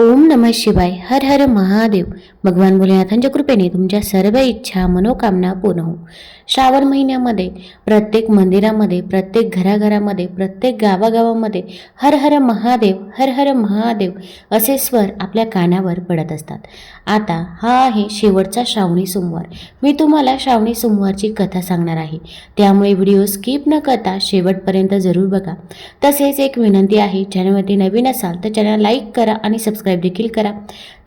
ओम नमः शिवाय हर हर महादेव। भगवान भोलेनाथांच्या कृपेने तुमच्या सर्व इच्छा मनोकामना पूर्ण हो श्रावण महिन्यामध्ये प्रत्येक मंदिरामध्ये प्रत्येक घराघरामध्ये प्रत्येक गावागावामध्ये हर हर महादेव हर हर महादेव असे स्वर आपल्या कानावर पडत असतात. आता हा आहे शेवटचा श्रावणी सोमवार. मी तुम्हाला श्रावणी सोमवारची कथा सांगणार आहे. त्यामुळे व्हिडिओ स्किप न करता शेवटपर्यंत जरूर बघा. तसेच एक विनंती आहे चॅनलवरती नवीन असाल तर चॅनल लाईक करा आणि सबस्क्राईब देखील करा.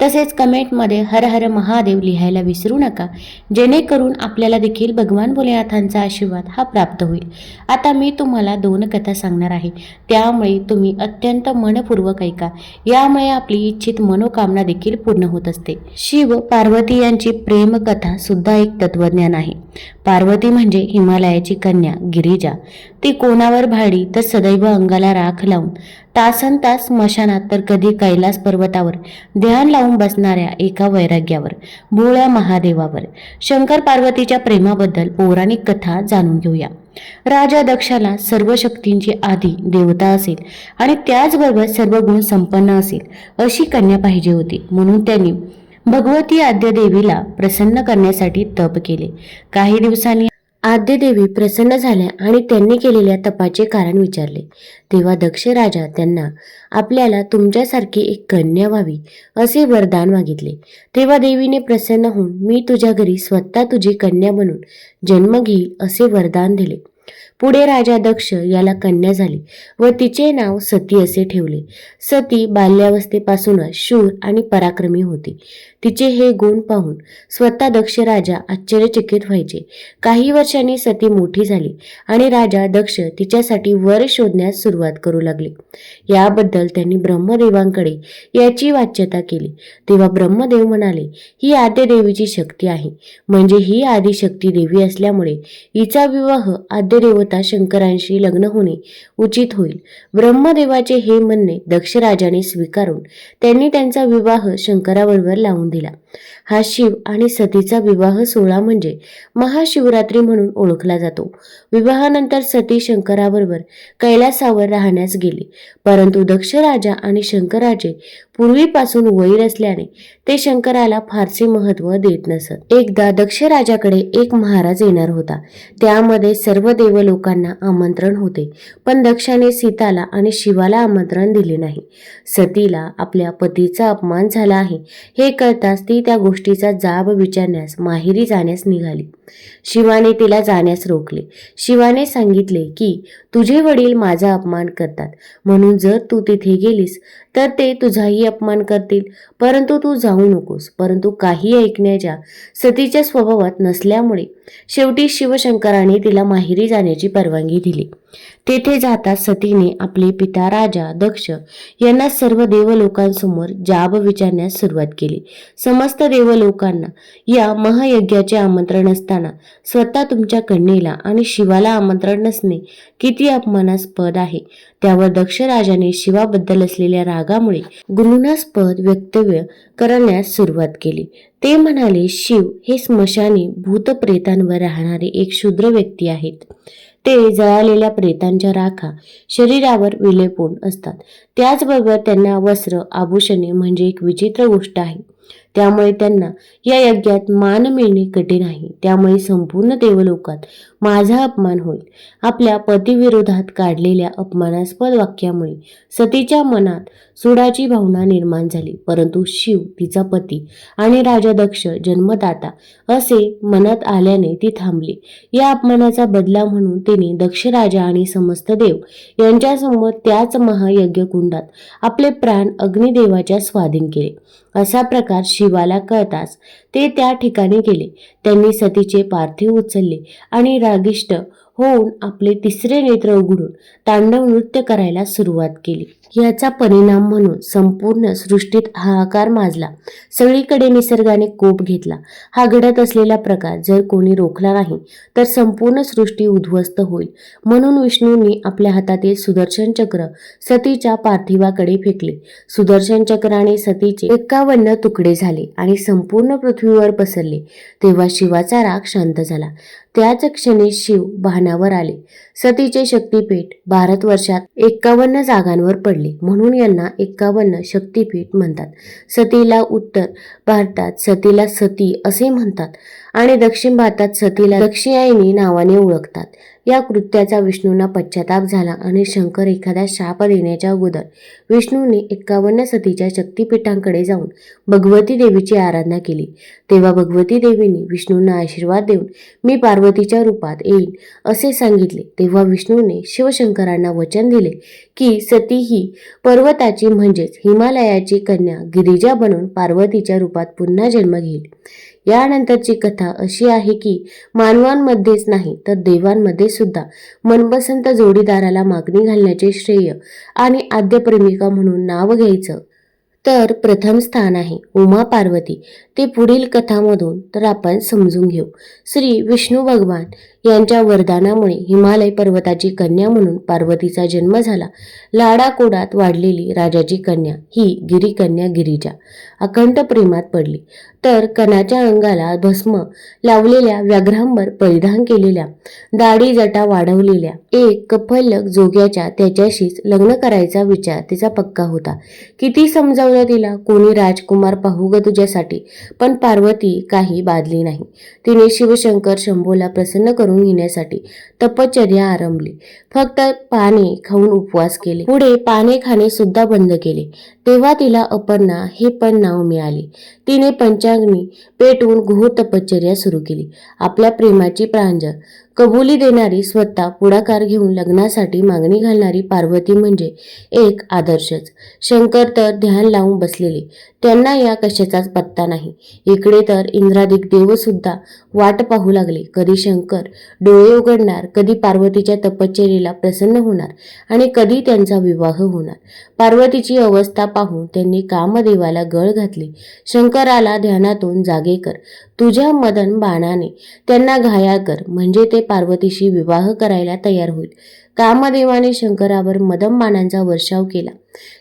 तसेच कमेंटमध्ये हर हर महादेव लिहायला विसरू नका. जेणेकरून आपल्याला देखील भगवान भोलेनाथांचा आशीर्वाद हा प्राप्त होईल. आता मी तुम्हाला दोन कथा सांगणार आहे. त्यामुळे तुम्ही अत्यंत मनपूर्वक ऐका. यामुळे आपली इच्छित मनोकामना देखील पूर्ण होत असते. शिव पार्वती यांची प्रेमकथा सुद्धा एक तत्वज्ञान आहे. पार्वती म्हणजे हिमालयाची कन्या गिरिजा. ती कोणावर भाडी तर सदैव अंगाला राख लावून तासन तास स्मशानात तर कधी कैलास पर्वतावर ध्यान लावून बसणाऱ्या एका वैराग्यावर भोळ्या महादेवावर. शंकर पार्वतीच्या प्रेमाबद्दल पौराणिक कथा जाणून घेऊया. राजा दक्षाला सर्व शक्तींची आधी देवता असेल आणि त्याचबरोबर सर्व गुण संपन्न असेल अशी कन्या पाहिजे होती. म्हणून त्यांनी भगवती आद्य देवीला प्रसन्न करण्यासाठी तप केले. काही दिवसांनी आद्यदेवी प्रसन्न झाल्या आणि त्यांनी केलेल्या तपाचे कारण विचारले. तेव्हा दक्ष राजा त्यांना आपल्याला तुमच्यासारखी एक कन्या व्हावी असे वरदान मागितले. तेव्हा देवीने प्रसन्न होऊन मी तुझ्या घरी स्वतः तुझी कन्या बनून जन्म घेईल असे वरदान दिले. पुढे राजा दक्ष याला कन्या झाली व तिचे नाव सती असे ठेवले. सती बाल्यावस्थेपासूनच शूर आणि पराक्रमी होती. तिचे हे गुण पाहून स्वतः दक्ष राजा आश्चर्यचकित व्हायचे. काही वर्षांनी सती मोठी झाली आणि राजा दक्ष तिच्यासाठी वर शोधण्यास सुरुवात करू लागले. याबद्दल त्यांनी ब्रह्मदेवांकडे याची वाच्यता केली. तेव्हा ब्रह्मदेव म्हणाले ही आद्यदेवीची शक्ती आहे. म्हणजे ही आदिशक्ती देवी असल्यामुळे हिचा विवाह आद्यदेवता देवता शंकरांशी लग्न होणे उचित होईल. ब्रह्मदेवाचे हे म्हणणे दक्षराजाने स्वीकारून त्यांनी त्यांचा विवाह शंकराबरोबर लावून दिला. हा शिव आणि सतीचा विवाह सोहळा म्हणजे महाशिवरात्री म्हणून ओळखला जातो. विवाहानंतर सती शंकराबरोबर कैलासावर राहण्यास गेली. परंतु दक्षराजा आणि शंकराचे पूर्वीपासून वैर असल्याने ते शंकराला फारसे महत्त्व देत नसत. एकदा दक्षराजाकडे एक महाराज येणार होता. त्यामध्ये सर्व देवलो लोकांना आमंत्रण होते पण दक्षाने सीताला आणि शिवाला आमंत्रण दिले नाही. सतीला आपल्या पतीचा अपमान झाला आहे हे कळताच ती त्या गोष्टीचा जाब विचारण्यास माहेरी जाण्यास निघाली. शिवाने तिला जाण्यास रोखले. शिवाने सांगितले की तुझे वडील माझा अपमान करतात. म्हणून जर तू तिथे गेलीस तर ते तुझाही अपमान करतील. परंतु तू जाऊ नकोस. परंतु काही ऐकण्याच्या सतीच्या स्वभावात नसल्यामुळे शेवटी शिवशंकराने तिला माहेरी जाण्याची जाण्याची परवानगी दिली. तेथे जाता सतीने आपले पिता राजा दक्ष यांना सर्व देवलोकांसमोर जाब विचारण्यास सुरुवात केली. समस्त देवलोकांना या महायज्ञाचे आमंत्रण असताना स्वतः तुमच्या कन्येला आणि शिवाला आमंत्रण नसणे किती अपमानास्पद आहे. त्यावर दक्ष राजाने शिवाबद्दल असलेल्या रागामुळे घृणास्पद वक्तव्य करण्यास सुरुवात केली. ते म्हणाले शिव हे स्मशाने भूतप्रेतांवर राहणारे एक शूद्र व्यक्ती आहेत. ते जळालेल्या प्रेतांच्या राखा शरीरावर विलेपून असतात. त्याचबरोबर त्यांना वस्त्र आभूषणे म्हणजे एक विचित्र गोष्ट आहे. त्यामुळे त्यांना या यज्ञात मान मिळणे कठीण आहे. त्यामुळे संपूर्ण देवलोकात माझा अपमान होईल. आपल्या पतीविरोधात काढलेल्या अपमानास्पद वाक्यामुळे सतीच्या मनात सुडाची भावना निर्माण झाली. परंतु शिव तिचा पती आणि राजा दक्ष जन्मदाता असे मनात आल्याने ती थांबली. या अपमानाचा बदला म्हणून तिने दक्ष राजा आणि समस्त देव यांच्यासमोर त्याच महायज्ञ कुंडात आपले प्राण अग्निदेवाच्या स्वाधीन केले. असा प्रकार शिवाला कळताच ते त्या ठिकाणी गेले. त्यांनी सतीचे पार्थिव उचलले आणि रागिष्ट होऊन आपले तिसरे नेत्र उघडून तांडव नृत्य करायला सुरुवात केली. याचा परिणाम म्हणून संपूर्ण सृष्टीत हाहाकार माजला. सगळीकडे निसर्गाने कोप घेतला. हा घडत असलेला प्रकार जर कोणी रोखला नाही तर संपूर्ण सृष्टी उद्ध्वस्त होईल. म्हणून विष्णूंनी आपल्या हातातील सुदर्शन चक्र सतीच्या पार्थिवाकडे फेकले. सुदर्शन चक्राने सतीचे एकावन्न तुकडे झाले आणि संपूर्ण पृथ्वीवर पसरले. तेव्हा शिवाचा राग शांत झाला. त्याच क्षणी शिव भानावर आले. सतीचे शक्तीपीठ भारतवर्षात एक्कावन्न जागांवर पडले. म्हणून यांना एक्कावन्न शक्तीपीठ म्हणतात. सतीला उत्तर भारतात सतीला सती असे म्हणतात. आणि दक्षिण भारतात सतीला दक्षिणायनी नावाने ओळखतात. या कृत्याचा विष्णूंना पश्चाताप झाला आणि शंकर एखादा शाप देण्याच्या अगोदर विष्णूने एक्कावन्न सतीच्या शक्तीपीठांकडे जाऊन भगवती देवीची आराधना केली. तेव्हा भगवती देवीने विष्णूंना आशीर्वाद देऊन मी पार्वतीच्या रूपात येईन असे सांगितले. तेव्हा विष्णूने शिवशंकरांना वचन दिले की सती ही पर्वताची म्हणजेच हिमालयाची कन्या गिरिजा बनून पार्वतीच्या रूपात पुन्हा जन्म घेईल. यानंतरची कथा अशी आहे की मानवांमध्येच नाही तर देवांमध्ये सुद्धा. मनपसंत जोडीदाराला मागणी घालण्याचे श्रेय आणि आद्य प्रेमिका म्हणून नाव घ्यायचं. तर प्रथम स्थान आहे उमा पार्वती. ते पुढील कथामधून तर आपण समजून घेऊ. श्री विष्णू भगवान. यांच्या वरदानामुळे हिमालय पर्वताची कन्या म्हणून पार्वतीचा जन्म झाला. लाडाकोडात वाढलेली राजाची कन्या ही गिरीकन्या गिरीजा अखंड प्रेमात पडली. तर कणाच्या अंगाला भस्म लावलेल्या व्याघ्रांवर परिधान केलेल्या दाढी जटा वाढवलेल्या एक कफलक जोग्याच्या त्याच्याशीच लग्न करायचा विचार तिचा पक्का होता. किती समजावलं तिला कोणी राजकुमार पाहू ग तुझ्यासाठी पण पार्वती काही बादली नाही. तिने शिवशंकर शंभूला प्रसन्न करून घेण्यासाठी तपश्चर्या आरंभली. फक्त पाने खाऊन उपवास केले. पुढे पाने खाणे सुद्धा बंद केले. तेव्हा तिला अपर्णा हे पण नाव मिळाले. तिने पंचाग्नी पेटवून घोर तपश्चर्या सुरू केली. आपल्या प्रेमाची प्रांजळ. कबुली देणारी स्वतः पुढाकार घेऊन लग्नासाठी मागणी घालणारी पार्वती म्हणजे एक आदर्शच. शंकर तर ध्यान लावून बसलेले. त्यांना या कशाचाच पत्ता नाही. इकडे तर इंद्रादिक देवसुद्धा वाट पाहू लागले. कधी शंकर डोळे उघडणार कधी पार्वतीच्या तपश्चर्येला प्रसन्न होणार आणि कधी त्यांचा विवाह होणार. पार्वतीची अवस्था पाहून त्यांनी कामदेवाला गळ घातली. शंकराला ध्यानातून जागे कर तुझ्या मदन बाणाने त्यांना घायाळ कर. म्हणजे ते पार्वतीशी विवाह करायला तयार होईल. कामदेवाने शंकरावर मदनबाणांचा वर्षाव केला.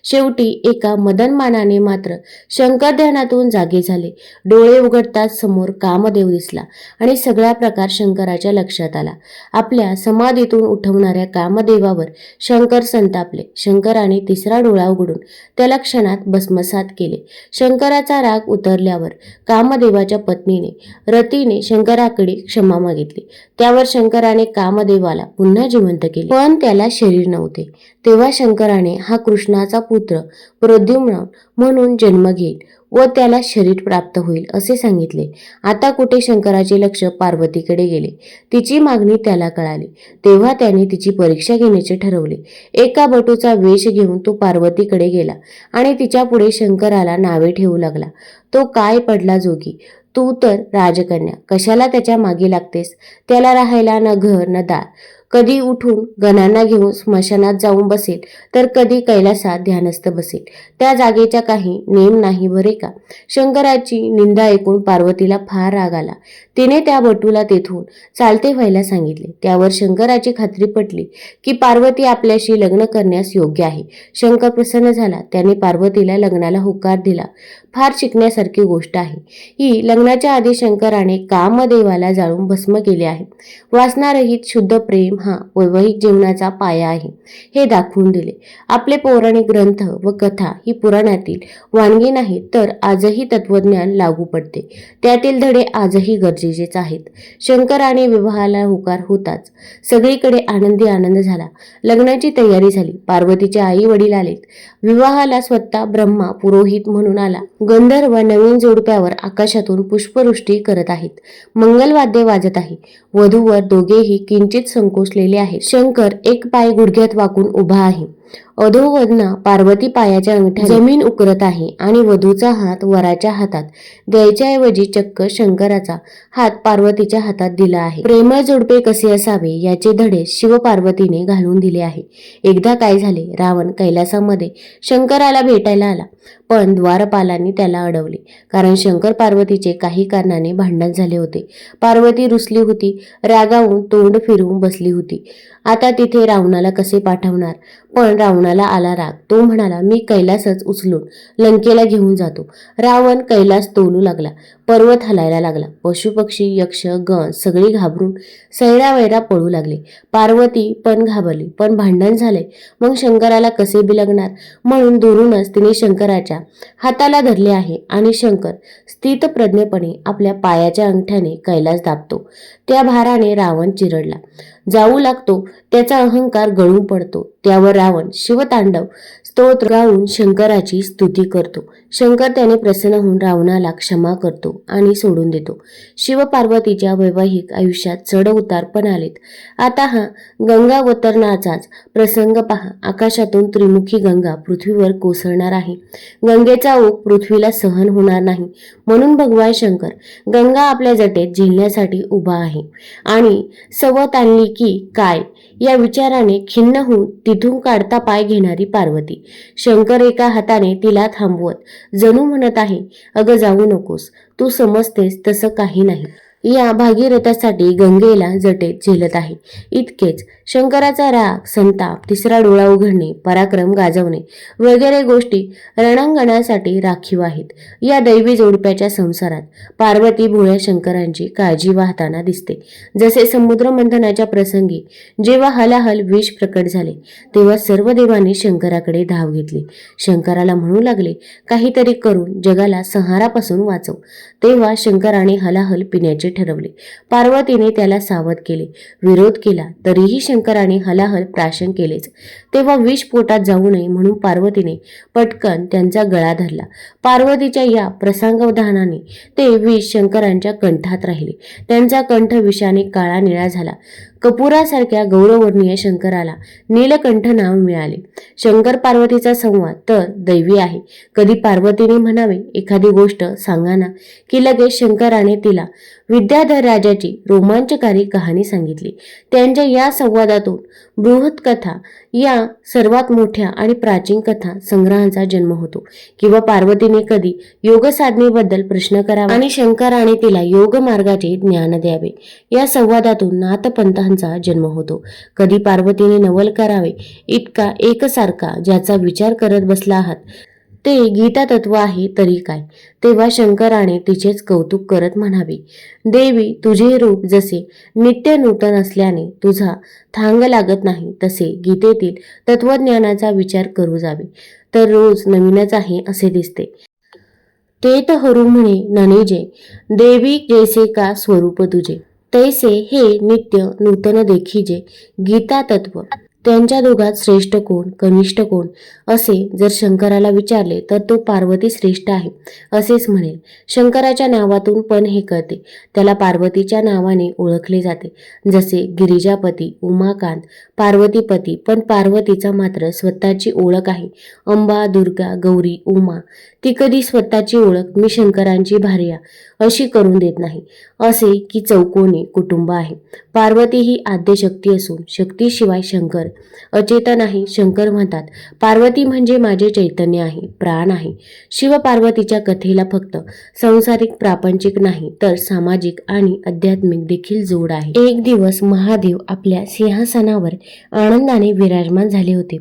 शेवटी एका मदनमानाने मात्र शंकर ध्यानातून जागे झाले. डोळे उघडताच समोर कामदेव दिसला आणि सगळा प्रकार शंकराच्या लक्षात आला. आपल्या समाधीतून उठवणाऱ्या कामदेवावर शंकर संतापले. शंकराने तिसरा डोळा उघडून त्याला क्षणात भस्मसात केले. शंकराचा राग उतरल्यावर कामदेवाच्या पत्नीने रतीने शंकराकडे क्षमा मागितली. त्यावर शंकराने कामदेवाला पुन्हा जिवंत केले. पण त्याला शरीर नव्हते. तेव्हा शंकराने हा कृष्णा कृष्णाचा पुत्र प्रद्युम्न म्हणून जन्म घेईल व त्याला शरीर प्राप्त होईल असे सांगितले. आता कुठे शंकराचे लक्ष पार्वतीकडे गेले? तिची मागणी त्याला कळाली. तेव्हा त्याने तिची परीक्षा घेण्याचे ठरवले. एका बटूचा वेश घेऊन तो पार्वतीकडे गेला आणि तिच्या पुढे शंकराला नावे ठेवू लागला. तो काय पडला जोगी? तू तर राजकन्या कशाला त्याच्यामागे लागतेस? त्याला राहायला न घर न दार. कधी उठून गणांना घेऊन स्मशानात जाऊन बसेल तर कधी कैलासात ध्यानस्थ बसेल. त्या जागेच्या काही नेम नाही बरे का? शंकराची निंदा ऐकून पार्वतीला फार राग आला. तिने त्या बटूला तेथून चालते व्हायला सांगितले. त्यावर शंकराची खात्री पटली की पार्वती आपल्याशी लग्न करण्यास योग्य आहे. शंकर प्रसन्न झाला. त्याने पार्वतीला लग्नाला होकार दिला. फार शिकण्यासारखी गोष्ट आहे. ही लग्नाच्या आधी शंकराने कामदेवाला जाळून भस्म केले आहे. वासनारहित शुद्ध प्रेम हा वैवाहिक जीवनाचा पाया आहे. हे दाखवून दिले. आपले पौराणिक ग्रंथ व कथा ही पुराणातील वानगी नाही तर आजही तत्वज्ञान लागू पडते. त्यातील धडे आजही गरजेचेच आहेत. शंकराने विवाहाला होकार होताच. सगळीकडे आनंदी आनंद झाला. लग्नाची तयारी झाली. पार्वतीचे आई वडील आलेत. विवाहाला स्वतः ब्रह्मा पुरोहित म्हणून आला. गंधर्व नवीन जोडप्यावर आकाशातून पुष्पवृष्टी करत आहेत. मंगलवाद्य वाजत आहे. वधूवर दोघेही किंचित संकोचलेले आहेत. शंकर एक पाय गुडघ्यात वाकून उभा आहे. अधोवदना पार्वती पायाच्या अंगठ्या जमीन उकरत आहे आणि वधूचा हात वराच्या हातात द्यायच्याऐवजी चक्क शंकराचा हात पार्वतीच्या हातात दिला आहे. प्रेमळ जोडपे कसे असावे याचे धडे शिवपार्वतीने घालून दिले आहे. एकदा काय झाले रावण कैलासामध्ये शंकराला भेटायला आला पण द्वारपालांनी त्याला अडवले कारण शंकर पार्वतीचे काही कारणाने भांडण झाले होते. पार्वती रुसली होती रागावून तोंड फिरवून बसली होती. आता तिथे रावणाला कसे पाठवणार? पण रावण रावणाला आला राग? तो म्हणाला मी कैलासच उचलून लंकेला घेऊन जातो. रावण कैलास तोलू लागला. पर्वत हलायला लागला. पशुपक्षी यक्ष गण सगळी घाबरून सैरावैरा पळू लागले. पार्वती पण घाबरली पण भांडण झाले. मग शंकराला कसे बिलगणार? म्हणून दुरूनच तिने शंकराच्या हाताला धरले आहे आणि शंकर स्थितप्रज्ञपणे आपल्या पायाच्या अंगठ्याने कैलास दाबतो. त्या भाराने रावण चिरडला. जाऊ लागतो त्याचा अहंकार गळून पडतो. त्यावर रावण शिवतांडव स्तोत्र गाऊन शंकराची स्तुती करतो. शंकर त्याने प्रसन्न होऊन रावणाला क्षमा करतो आणि सोडून देतो. शिवपार्वतीच्या वैवाहिक आयुष्यात चढ उतार पण आलेत. आता हा गंगावतरणाचाच प्रसंग पहा. आकाशातून त्रिमुखी गंगा पृथ्वीवर कोसळणार आहे. गंगेचा ओघ पृथ्वीला सहन होणार नाही. म्हणून भगवान शंकर गंगा आपल्या जटेत झेलण्यासाठी उभा आहे. आणि सवत आणली की काय? या विचाराने खिन्न होऊन तिथून काढता पाय घेणारी पार्वती. शंकर एका हाताने तिला थांबवत जणू म्हणत आहे अगं जाऊ नकोस तू समजतेस तसं काही नाही. या भागीरथासाठी गंगेला जटेत झेलत आहे. इतकेच. शंकराचा राग संताप तिसरा डोळा उघडणे पराक्रम गाजवणे वगैरे गोष्टी रणांगणासाठी राखीव आहेत. या दैवी जोडप्याच्या संसारात पार्वती भोळ्या शंकरांची काळजी वाहताना दिसते. जसे समुद्र मंथनाच्या प्रसंगी जेव्हा हलाहल विष प्रकट झाले तेव्हा सर्व देवांनी शंकराकडे धाव घेतली. शंकराला म्हणू लागले काहीतरी करून जगाला संहारापासून वाचव. तेव्हा शंकराने हलाहल पिण्याचे ठरवले. पार्वतीने त्याला सावध केले. विरोध केला तरीही शंकराने हलाहल प्राशन केलेच. तेव्हा विष पोटात जाऊ नये म्हणून पार्वतीने पटकन त्यांचा गळा धरला. पार्वतीच्या या प्रसंगवधानाने ते विष शंकरांच्या कंठात राहिले. त्यांचा कंठ विषाने काळा निळा झाला. कपुरासारख्या गौरवर्णीय शंकराला नीलकंठ नाव मिळाले. शंकर पार्वतीचा संवाद तर दैवी आहे. कधी पार्वतीने म्हणावे एखादी गोष्ट सांगाना की लगेच शंकराने तिला विद्याधर राजाची रोमांचकारी कहाणी सांगितली. त्यांच्या या संवादातून बृहत कथा या सर्वात मोठ्या आणि प्राचीन कथा संग्रहांचा जन्म होतो. किंवा पार्वतीने कधी योग साधनेबद्दल प्रश्न करावा आणि शंकराने तिला योग मार्गाचे ज्ञान द्यावे. या संवादातून नाथपंथांचा जन्म होतो. कधी पार्वतीने नवल करावे इतका एकसारखा ज्याचा विचार करत बसला आहात. ते गीता तत्व आहे तरी काय? तेव्हा शंकराने तिचेच कौतुक करत म्हणावे देवी तुझे रूप जसे नित्य नूतन असल्याने तुझा थांग लागत नाही तसे गीतेतील तत्वज्ञानाचा विचार करू जावे. तर रोज नवीनच आहे असे दिसते. ते तर हरू म्हणे ननेजे देवी जैसे का स्वरूप तुझे? तैसे हे नित्य नूतन देखीजे गीता तत्व त्यांच्या दोघात श्रेष्ठ कोण कनिष्ठ कोण? असे जर शंकराला विचारले तर तो पार्वती श्रेष्ठ आहे असेच म्हणेल. शंकराच्या नावातून पण हे कळते. त्याला पार्वतीच्या नावाने ओळखले जाते. जसे गिरिजापती उमाकांत पार्वतीपती पण पार्वतीचा मात्र स्वतःची ओळख आहे. अंबा दुर्गा गौरी उमा ती कधी स्वतःची ओळख मी शंकरांची भार्या अशी करून देत नाही. असे की चौकोनी कुटुंब आहे. पार्वती ही आद्यशक्ती असून शक्तीशिवाय शंकर अचेतन आहे शंकर म्हणतात. पार्वती म्हणजे माझे चैतन्य आहे प्राण आहे. शिव पार्वतीच्या कथेला फक्त सांसारिक प्रापंचिक नाही तर सामाजिक आणि आध्यात्मिक देखील जोड आहे. एक दिवस महादेव आपल्या सिंहासनावर आनंदाने विराजमान झाले होते.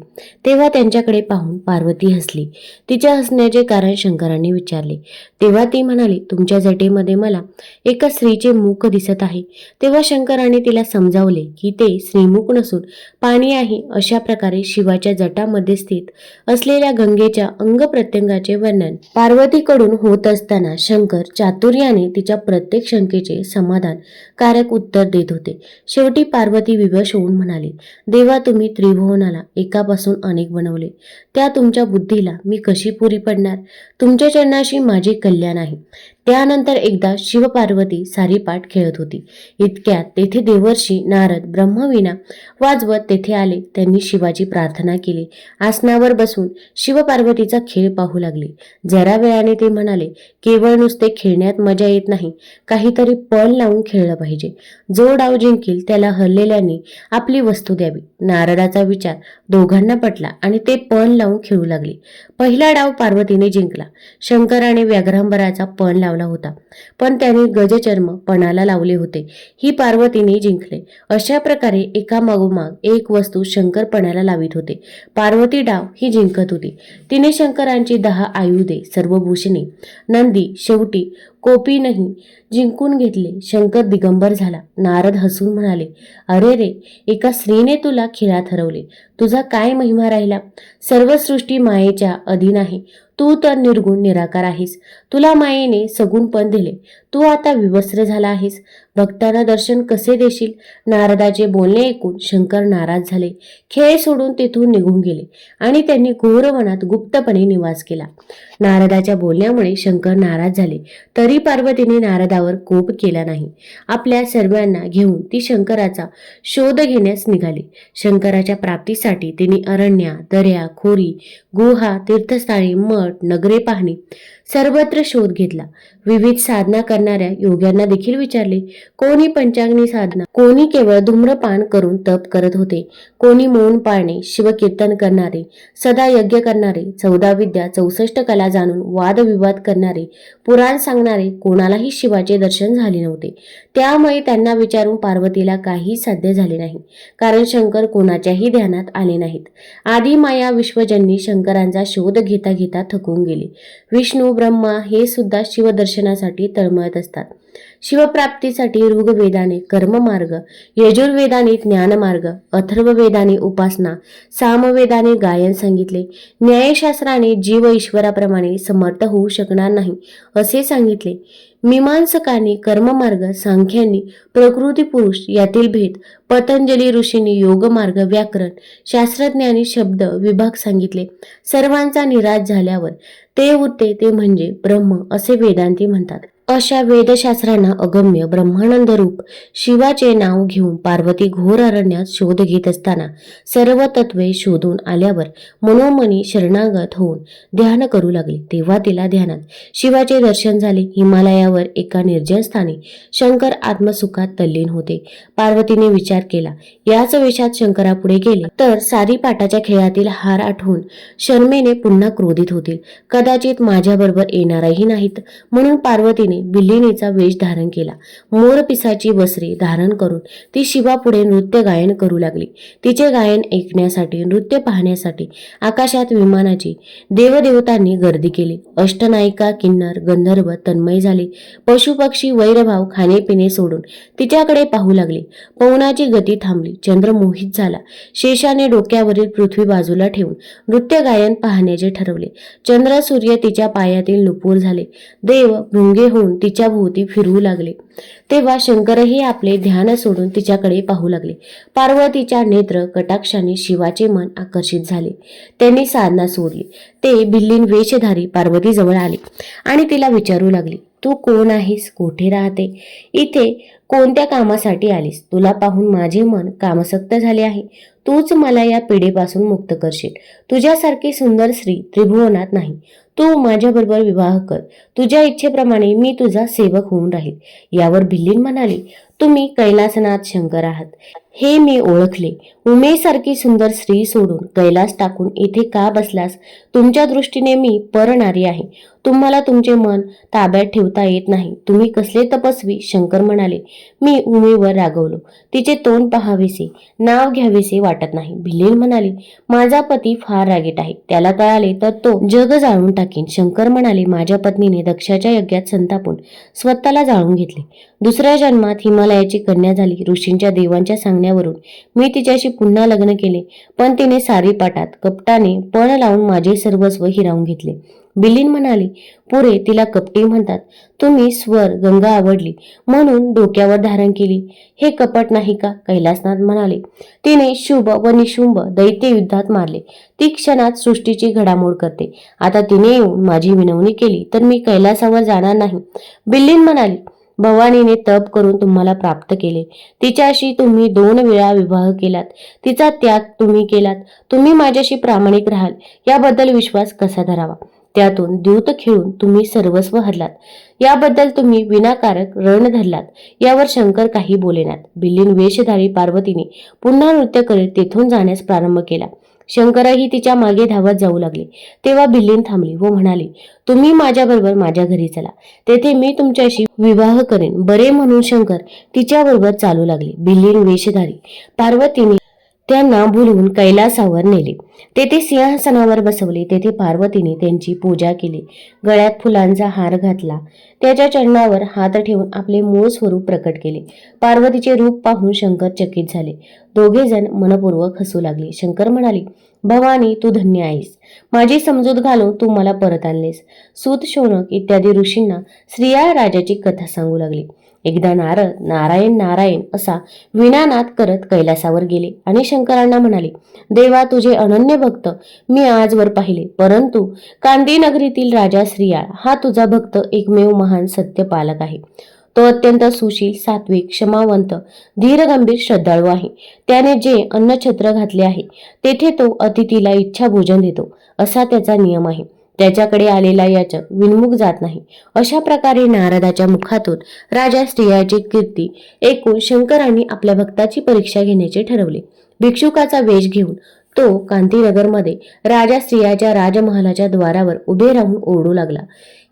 तेव्हा त्यांच्याकडे पाहून पार्वती हसली. तिच्या हसण्याचे कारण शंकरांनी विचारले. तेव्हा ती म्हणाली तुमच्या जटेमध्ये मला एका स्त्रीचे मुख दिसत आहे. तेव्हा शंकराने तिला समजावले की ते श्रीमुख नसून पाणी आहे अशा प्रकारे शिवाच्या जटामध्ये स्थित असलेल्या गंगेच्या अंग प्रत्यंगाचे वर्णन. पार्वतीकडून होत असताना शंकर चातुर्याने तिच्या प्रत्येक शंकेचे समाधान कारक उत्तर देत होते. शेवटी पार्वती विवश होऊन म्हणाली देवा तुम्ही त्रिभुवनाला एकापासून अनेक बनवले. त्या तुमच्या बुद्धीला मी कशी पुरी पडणार? तुमच्या चरणाशी माझे कल्याण आहे. त्यानंतर एकदा शिवपार्वती सारीपाठ खेळत होती. इतक्यात तेथे देवर्षी नारद ब्रह्मविना वाजवत तेथे आले. त्यांनी शिवाची प्रार्थना केली. आसनावर बसून शिवपार्वतीचा खेळ पाहू लागले. जरा वेळाने ते म्हणाले केवळ नुसते खेळण्यात मजा येत नाही. काहीतरी पळ लावून खेळलं पाहिजे. जो डाव जिंकील त्याला हरलेल्याने आपली वस्तू द्यावी. नारदाचा विचार दोघांना पटला आणि ते पण लावून खेळू लागली. पहिला डाव पार्वतीने जिंकला. शंकराने व्याघ्रांबराचा पण लावला होता. पण त्याने गजचर्म पणाला लावले होते. ही पार्वतीने जिंकले. अशा प्रकारे एका मागोमाग एक वस्तू शंकर पणाला लावित होते. पार्वती डाव ही जिंकत होती. तिने शंकरांची दहा आयुधे सर्व भूषणे नंदी शेवटी कोपीनही जिंकून घेतले. शंकर दिगंबर झाला. नारद हसून म्हणाले अरे रे एका स्त्रीने तुला खिळात हरवले तुझा काय महिमा राहिला? सर्व सृष्टी मायेच्या अधीन आहे. तू तर निर्गुण निराकार आहेस. तुला मायेने सगुण पण दिले. तू आता विवस्त्र झाला आहेस. भक्तांना दर्शन कसे देशील? नारदाचे बोलणे ऐकून शंकर नाराज झाले. खेळ सोडून तेथून निघून गेले आणि त्यांनी घोर वनात गुप्तपणे निवास केला. नारदाच्या बोलण्यामुळे शंकर नाराज झाले. तरी पार्वतीने नारदावर कोप केला नाही. आपल्या सर्वांना घेऊन ती शंकराचा शोध घेण्यास निघाली. शंकराच्या प्राप्तीसाठी तिने अरण्या दर्या खोरी गुहा तीर्थस्थाने मठ नगरे पाहणी सर्वत्र शोध घेतला. विविध साधना करणाऱ्या योग्यांना देखील विचारले. कोणी पंचाग्नी साधना कोणी केवळ धूम्रपान करून तप करत होते. कोणी मौन पाळणे शिवकीर्तन करणारे सदा यज्ञ करणारे चौदा विद्या चौसष्ट कला जाणून वादविवाद करणारे पुराण सांगणारे कोणालाही शिवाचे दर्शन झाले नव्हते. त्यामुळे त्यांना विचारून पार्वतीला काही साध्य झाले नाही. कारण शंकर कोणाच्याही ध्यानात आले नाहीत. आधी माया विश्वजननी शंकरांचा शोध घेता घेता थकून गेले. विष्णू ब्रह्मा हे सुद्धा शिवदर्शनासाठी तळमळत असतात. शिवप्राप्तीसाठी ऋग्वेदाने कर्ममार्ग यजुर्वेदाने ज्ञानमार्ग अथर्ववेदाने उपासना सामवेदाने गायन सांगितले. न्यायशास्त्राने जीव ईश्वराप्रमाणे समर्थ होऊ शकणार नाही असे सांगितले. मीमांसकांनी कर्ममार्ग सांख्यांनी प्रकृती पुरुष यातील भेद पतंजली ऋषींनी योगमार्ग व्याकरण शास्त्रज्ञांनी शब्द विभाग सांगितले. सर्वांचा निराश झाल्यावर ते उरते ते म्हणजे ब्रह्म असे वेदांती म्हणतात. अशा वेदशास्त्रांना अगम्य ब्रह्मानंद रूप शिवाचे नाव घेऊन पार्वती घोर अरण्यात शोध घेत असताना सर्व तत्वे शोधून आल्यावर मनोमनी शरणागत होऊन ध्यान करू लागली. तेव्हा तिला ध्यानात शिवाचे दर्शन झाले. हिमालयावर एका निर्जन स्थानी शंकर आत्मसुखात तल्लीन होते. पार्वतीने विचार केला याच वेशात शंकरापुढे गेले तर सारी पाटाच्या खेळातील हार आठवून शर्मेने पुन्हा क्रोधित होतील. कदाचित माझ्याबरोबर येणारही नाहीत. म्हणून पार्वतीने बिल्लिणीचा वेश धारण केला. मोरपिसाची पिसाची धारण करून ती शिवापुढे नृत्य गायन करू लागली. तिचे गायन ऐकण्यासाठी नृत्य पाहण्यासाठी आकाशात विमानाची देवदेवतांनी गर्दी केली. अष्टनायिका किन्नर गंधर्व तन्मय झाले. पशुपक्षी वैरभाव खाणेपिणे सोडून तिच्याकडे पाहू लागले. पवनाची गती थांबली. चंद्र मोहित झाला. शेषाने डोक्यावरील पृथ्वी बाजूला ठेवून नृत्य गायन पाहण्याचे ठरवले. चंद्र सूर्य तिच्या पायातील नुपूर झाले. देव भृंगे होऊन तिच्या भोवती फिरवू लागले. तेव्हा शंकरही आपले ध्यान सोडून तिच्याकडे पाहू लागले. पार्वतीच्या नेत्र कटाक्षाने शिवाचे मन आकर्षित झाले. त्यांनी साधना सोडली. ते बिल्लीन वेशधारी पार्वती जवळ आले आणि तिला विचारू लागली तू कोण आहेस? कोठे राहते? इथे कोणत्या कामासाठी आलीस? तुला पाहून माझे मन कामसक्त झाले आहे. तूच मला या पिढीपासून मुक्त करशील. तुझ्यासारखी सुंदर स्त्री त्रिभुवनात नाही. तू माझ्याबरोबर विवाह कर. तुझ्या इच्छेप्रमाणे मी तुझा सेवक होऊन राहील. यावर भिल्लीन म्हणाली तुम्ही कैलासनाथ शंकर आहात. हे मी ओळखले. उमेसारखी सुंदर स्त्री सोडून कैलास टाकून इथे का बसलास? तुमच्या दृष्टीने मी परणारी आहे. तुम्हाला तुमचे मन ताब्यात ठेवता येत नाही. तुम्ही कसले तपस्वी? शंकर म्हणाले. मी उमेवर रागवलो. तिचे तोंड पहावेसे नाव घ्यावेसे वाटत नाही. भिलेल म्हणाले माझा पती फार रागीट आहे. त्याला कळाले तर तो जग जाळून टाकेन. शंकर म्हणाले माझ्या पत्नीने दक्षाच्या यज्ञात संतापून स्वतःला जाळून घेतले. दुसऱ्या जन्मात हिमालयाची कन्या झाली. ऋषींच्या देवांच्या सांगण्यावरून मी तिच्याशी पुन्हा लग्न केले. पण तिने सारी पाटात कपटाने पण लावून माझे सर्वस्व हिरावून घेतले. बिलीन म्हणाली पुरे तिला कपटी म्हणतात. तुम्ही स्वर गंगा आवडली. म्हणून डोक्यावर धारण केली. हे कपट नाही का? कैलासनाथ म्हणाले. तिने शुभ व निशुंभ दैत्य युद्धात मारले. ती क्षणात सृष्टीची घडामोड करते. आता तिने येऊन माझी विनवणी केली तर मी कैलासावर जाणार नाही. बिल्लीन म्हणाली भवानीने तप करून तुम्हाला प्राप्त केले. तिच्याशी तुम्ही दोन वेळा विवाह केलात. तिचा त्याग तुम्ही केलात. तुम्ही माझ्याशी प्रामाणिक राहाल. याबद्दल विश्वास कसा धरावा? त्यातून द्यूत खेळून तुम्ही सर्वस्व हरलात. याबद्दल तुम्ही विनाकारक रण धरलात. यावर शंकर काही बोलेनात बिल्लीन वेशधारी पार्वतीने पुन्हा नृत्य करीत तेथून जाण्यास प्रारंभ केला. शंकरही तिच्यामागे धावत जाऊ लागले. तेव्हा बिल्लीन थांबली व म्हणाली तुम्ही माझ्याबरोबर माझ्या घरी चला. तेथे मी तुमच्याशी विवाह करेन. बरे म्हणून शंकर तिच्याबरोबर चालू लागले. बिल्लीन वेशधारी पार्वतीने त्यांना बोलवून कैलासावर नेले. तेथे सिंहासनावर बसवले. तेथे पार्वतीने त्यांची पूजा केली. गळ्यात फुलांचा हार घातला. त्याच्या चरणावर हात ठेवून आपले मूळ स्वरूप प्रकट केले. पार्वतीचे रूप पाहून शंकर चकित झाले. दोघे जण मनपूर्वक हसू लागले. शंकर म्हणाले भवानी तू धन्य आहेस. माझी समजूत घालून तू मला परत आणलेस. सूत शोणक इत्यादी ऋषींना स्त्रिया राजाची कथा सांगू लागली. एकदा नारद नारायण नारायण असा विनानाद करत कैलासावर गेले आणि शंकरांना म्हणाले देवा तुझे अनन्य भक्त मी आजवर पाहिले. परंतु कांदी नगरीतील राजा श्रीयाळ हा तुझा भक्त एकमेव महान सत्य पालक आहे. तो अत्यंत सुशील सात्विक क्षमावंत धीरगंभीर श्रद्धाळू आहे. त्याने जे अन्नछत्र घातले आहे तेथे तो अतिथीला इच्छा भोजन देतो असा त्याचा नियम आहे. त्याच्याकडे आलेला याचक विनमुख जात नाही. अशा प्रकारे नारदाच्या मुखातून राजा स्त्रियाची कीर्ती ऐकून शंकरांनी आपल्या भक्ताची परीक्षा घेण्याचे ठरवले. भिक्षुकाचा वेश घेऊन तो कांतीनगरमध्ये राजा स्त्रियाच्या राजमहालाच्या द्वारावर उभे राहून ओरडू लागला.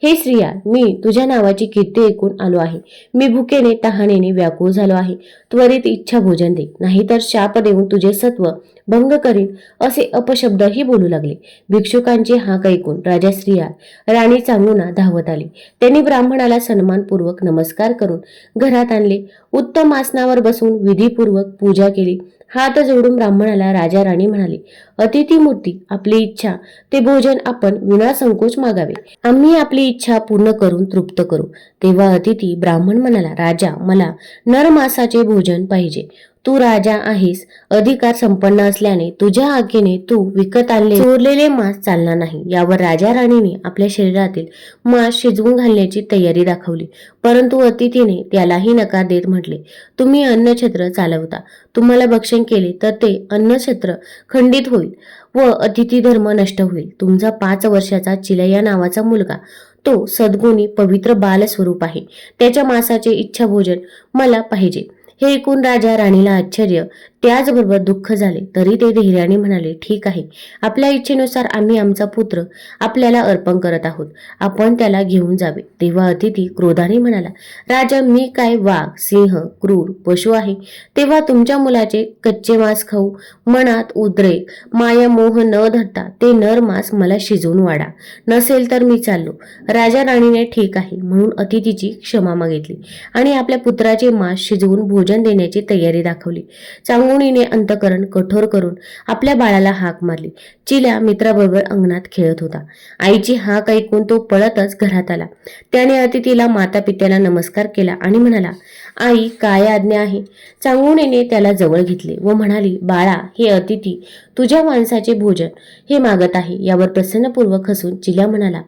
हे स्त्रिया मी तुझ्या नावाची कीर्ती ऐकून आलो आहे. मी भुकेने तहानेने व्याकुळ झालो आहे. त्वरित इच्छा भोजन दे. नाहीतर शाप देऊन तुझे सत्व भंग करीन असे अपशब्दही बोलू लागले. भिक्षुकांची हाक ऐकून राजा स्त्रिया राणी चांगुना धावत आली. त्यांनी ब्राह्मणाला सन्मानपूर्वक नमस्कार करून घरात आणले. उत्तम आसनावर बसून विधीपूर्वक पूजा केली. हात जोडून ब्राह्मणाला राजा राणी म्हणाले अतिथी मूर्ती आपली इच्छा ते भोजन आपण विनासंकोच मागावे. आम्ही आपली इच्छा पूर्ण करून तृप्त करू. तेव्हा अतिथी ब्राह्मण म्हणाला राजा मला नरमासाचे भोजन पाहिजे. तू राजा आहेस. अधिकार संपन्न असल्याने तुझ्या आज्ञेने तू विकत आणले. चोरलेले मांस चालणार नाही. यावर राजा राणीने आपल्या शरीरातील मांस शिजवून घालण्याची तयारी दाखवली. परंतु अतिथीने त्यालाही नकार देत म्हटले तुम्ही अन्नछत्र चालवता. तुम्हाला भक्षण केले तर ते अन्नछत्र खंडित होईल व अतिथी धर्म नष्ट होईल. तुमचा पाच वर्षाचा चिलया नावाचा मुलगा. तो सद्गुणी पवित्र बाल स्वरूप आहे. त्याच्या मासाचे इच्छा भोजन मला पाहिजे. हे ऐकून राजा राणीला आश्चर्य. त्याचबरोबर दुःख झाले. तरी ते धैर्याने म्हणाले ठीक आहे. आपल्या इच्छेनुसार आम्ही आमचा पुत्र आपल्याला अर्पण करत आहोत. आपण त्याला घेऊन जावे. तेव्हा अतिथी क्रोधाने म्हणाला राजा मी काय वाघ सिंह क्रूर पशु आहे? तेव्हा तुमच्या मुलाचे कच्चे मांस खाऊ मनात उद्रेक माया मोह न धरता ते नर मांस मला शिजवून वाढा. नसेल तर मी चाललो. राजा राणीने ठीक आहे म्हणून अतिथीची क्षमा मागितली आणि आपल्या पुत्राचे मांस शिजवून भोजन देण्याची तयारी दाखवली. चांगुणीने अंतकरण कठोर करून आपल्या बाळाला हाक मारली. चिल्या मित्राबरोबर अंगणात खेळत होता. आईची हाक ऐकून तो पळतच घरात आला. त्याने अतिथीला माता पित्याला नमस्कार केला आणि म्हणाला आई काय आज्ञा आहे? चांगुणीने त्याला जवळ घेतले व म्हणाली बाळा हे अतिथी तुझ्या माणसाचे भोजन हे मागत आहे. यावर प्रसन्नपूर्वक हसून चिल्या म्हणाला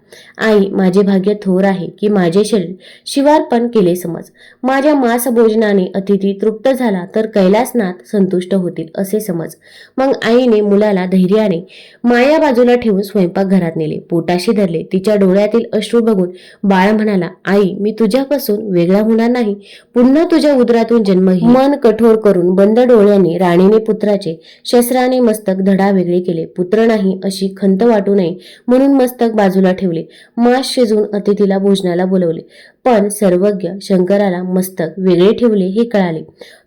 आई माझे भाग्य थोर आहे की माझे शरीर शिवारपण केले समज. माझ्या मांस भोजनाने अतिथी तृप्त झाला तर कैलासनाथ संतुष्ट होतील असे समज. मग आईने मुलाला धैर्याने माया बाजूला ठेवून स्वयंपाकघरात नेले. पोटाशी धरले. तिच्या डोळ्यातील अश्रू बघून बाळ म्हणाला आई मी तुझ्यापासून वेगळा होणार नाही. पुन्हा तुझ्या उदरातून जन्म घेईन." मन कठोर करून बंद डोळ्यांनी राणीने पुत्राचे शस्त्राने मस्तक धडा वेगळे केले. पुत्र नाही अशी खंत वाटू नये म्हणून मस्तक बाजूला ठेवले. मांस शिजून अतिथीला भोजनाला बोलवले. पण सर्वज्ञ शंकराला मस्तक वेगळे ठेवले हे कळाले.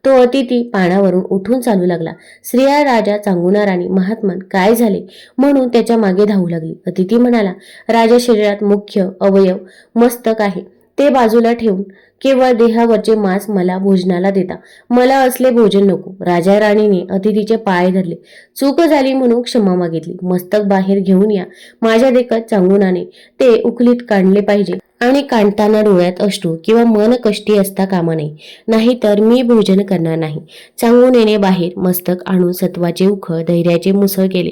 तो अतिथी पानावरून उठून चालू लागला. स्त्रिया राजा चांगुना राणी महात्मन काय झाले म्हणून त्याच्यामागे धावू लागली. अतिथी म्हणाला राजा शरीरात मुख्य अवयव मस्तक आहे. ते बाजूला ठेवून केवळ देहावरचे मांस मला भोजनाला देता. मला असले भोजन नको. राजा राणीने अतिथीचे पाय धरले. चूक झाली म्हणून क्षमा मागितली. मस्तक बाहेर घेऊन या. माझ्या देखत चांगुनाने ते उकलीत काढले पाहिजे. आणि कांडताना डोळ्यात अश्रू किंवा मन कष्टी असता कामा नये. नाहीतर मी भोजन करणार नाही. चांगून येणे बाहेर मस्तक आणून सत्वाचे उखळ धैर्याचे मुसळ केले.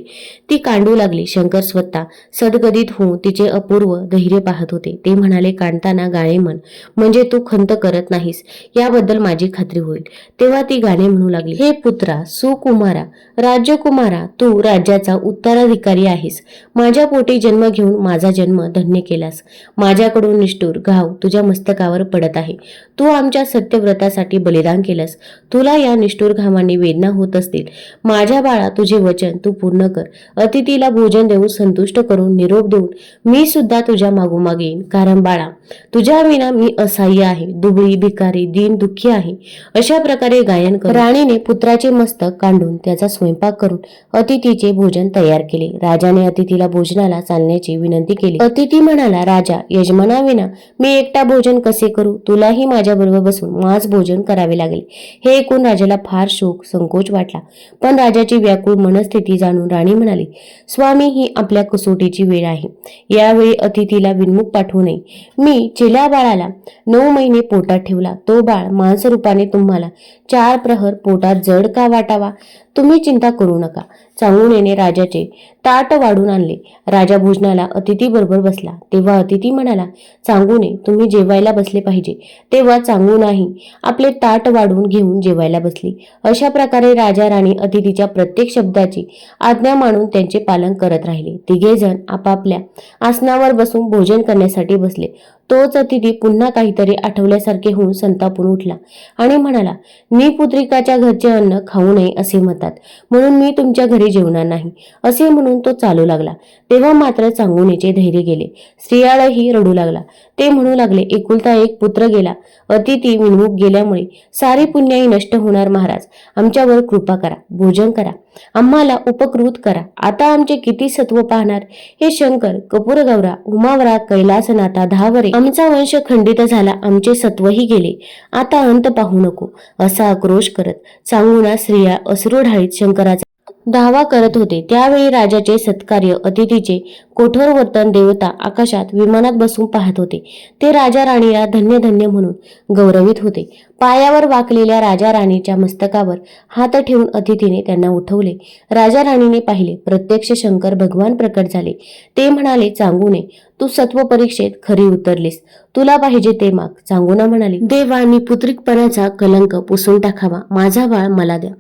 ती कांडू लागली. शंकर स्वतः सदगदित होऊन तिचे अपूर्व धैर्य पाहत होते. ते म्हणाले कांडताना गाणे म्हण म्हणजे तू खंत करत नाहीस. याबद्दल माझी खात्री होईल. तेव्हा ती गाणे म्हणू लागली हे पुत्रा सुकुमारा राज्यकुमारा तू राज्याचा उत्तराधिकारी आहेस. माझ्या पोटी जन्म घेऊन माझा जन्म धन्य केलास. माझ्याकडून निष्ठूर. घाव तुझ्या मस्तकावर पडत आहे. तू आमच्या सत्यव्रतासाठी बलिदान केलंस. तुला या निष्ठूर घामाने वेदना होत असतील. माझ्या बाळा तुझे वचन तू पूर्ण कर. अतिथीला भोजन देऊन संतुष्ट करून निरोप देऊन मी सुद्धा तुझ्या मागोमाग येईन. कारण बाळा तुझ्या विना मी असहाय्य आहे. दुबळी भिकारी दीन दुःखी आहे. अशा प्रकारे गायन कर राणीने पुत्राचे मस्तक कांडून त्याचा स्वयंपाक करून अतिथीचे भोजन तयार केले. राजाने अतिथीला भोजनाला चालण्याची विनंती केली. अतिथी म्हणाला राजा यजमाना विना मी एकटा भोजन कसे करू? तुलाही माझ्याबरोबर बसून माझ भोजन करावे लागेल. हे ऐकून राजाला फार शोक संकोच वाटला. पण राजाची व्याकुळ मनस्थिती जाणून राणी म्हणाली स्वामी ही आपल्या कसोटीची वेळ आहे. यावेळी अतिथीला विनमुख पाठवू नये. मी चिल्या बाळाला नऊ महिने पोटात ठेवला. तो बाळ मांसरूपाने तुम्हाला चार प्रहर पोटात जड का वाटावा? तुम्ही चिंता करू नका. चांगुनेने राजाचे. ताट वाढून आणले. राजा भोजनाला अतिथी बरोबर बसला. तेव्हा अतिथी म्हणाला चांगुने तुम्ही जेवायला बसले पाहिजे. तेव्हा चांगू नाही. आपले ताट वाढवून घेऊन जेवायला बसली. अशा प्रकारे राजा राणी अतिथीच्या प्रत्येक शब्दाची आज्ञा मानून त्यांचे पालन करत राहिले. तिघे जण आपापल्या आसनावर बसून भोजन करण्यासाठी बसले. तोच अतिथी पुन्हा काहीतरी आठवल्यासारखे होऊन संतापून उठला आणि म्हणाला मी पुत्रिकाच्या घरचे अन्न खाऊ नये असे म्हणतात. म्हणून मी तुमच्या घरी जेवणार नाही. असे म्हणून तो चालू लागला. तेव्हा मात्र चांगुनीचे धैर्य गेले. स्त्रियाळही रडू लागला. ते म्हणू लागले एकुलता एक पुत्र गेला. अतिथी विनमुख गेल्यामुळे सारे पुण्याई नष्ट होणार महाराज. आमच्यावर कृपा करा भोजन करा. आम्हाला उपकृत करा. आता आमचे किती सत्व पाहणार? हे शंकर कपूरगौरा उमावरा कैलासनाथा धावरे आमचा वंश खंडित झाला आमचे सत्वही गेले. आता अंत पाहू नको. असा आक्रोश करत सांगूना स्त्रिया अश्रू ढाळीत शंकराचा दावा करत होते. त्यावेळी राजाचे सत्कार्य अतिथीचे कठोर वर्तन देवता आकाशात विमानात बसून पाहत होते. ते राजा राणीला धन्य धन्य म्हणून गौरवित होते. पायावर वाकलेल्या राजा राणीच्या मस्तकावर हात ठेवून अतिथीने त्यांना उठवले. राजा राणीने पाहिले प्रत्यक्ष शंकर भगवान प्रकट झाले. ते म्हणाले चांगूने तू सत्व परीक्षेत खरी उतरलीस. तुला पाहिजे ते माग. चांगुना म्हणाले देवा मी पुत्रिकपणाचा कलंक पुसून टाकावा. माझा बाळ मला द्या.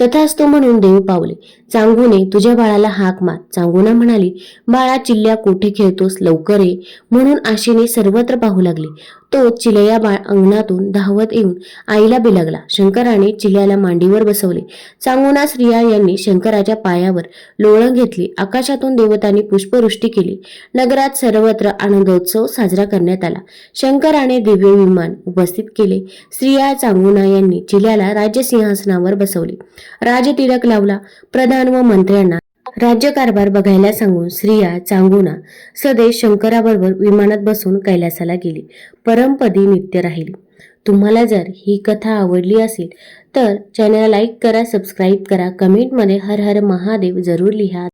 तथाच तो म्हणून देव पावले. चांगूने तुझ्या बाळाला हाक मार. चांगूना म्हणाली बाळा चिल्ल्या कोठे खेळतोस लवकर ये. म्हणून आशेने सर्वत्र पाहू लागले. तो चिलया बाळ अंगणातून धावत येऊन आईला बिलगला. शंकराने चिल्याला मांडीवर बसवले. चांगुना स्त्रिया यांनी शंकराच्या पायावर लोळण घेतली. आकाशातून देवतांनी पुष्पवृष्टी केली. नगरात सर्वत्र आनंदोत्सव साजरा करण्यात आला. शंकराने दिव्य विमान उपस्थित केले. स्त्रिया चांगुना यांनी चिल्याला राज्यसिंहासनावर बसवले. राजतिलक लावला. प्रधान व मंत्र्यांना राज्यकारभार बघायला सांगून स्त्रिया चांगुना सदैव शंकराबरोबर विमानात बसून कैलासाला गेली. परमपदी नित्य राहिली. तुम्हाला जर ही कथा आवडली असेल तर चॅनल लाईक करा सबस्क्राईब करा. कमेंटमध्ये हर हर महादेव जरूर लिहा.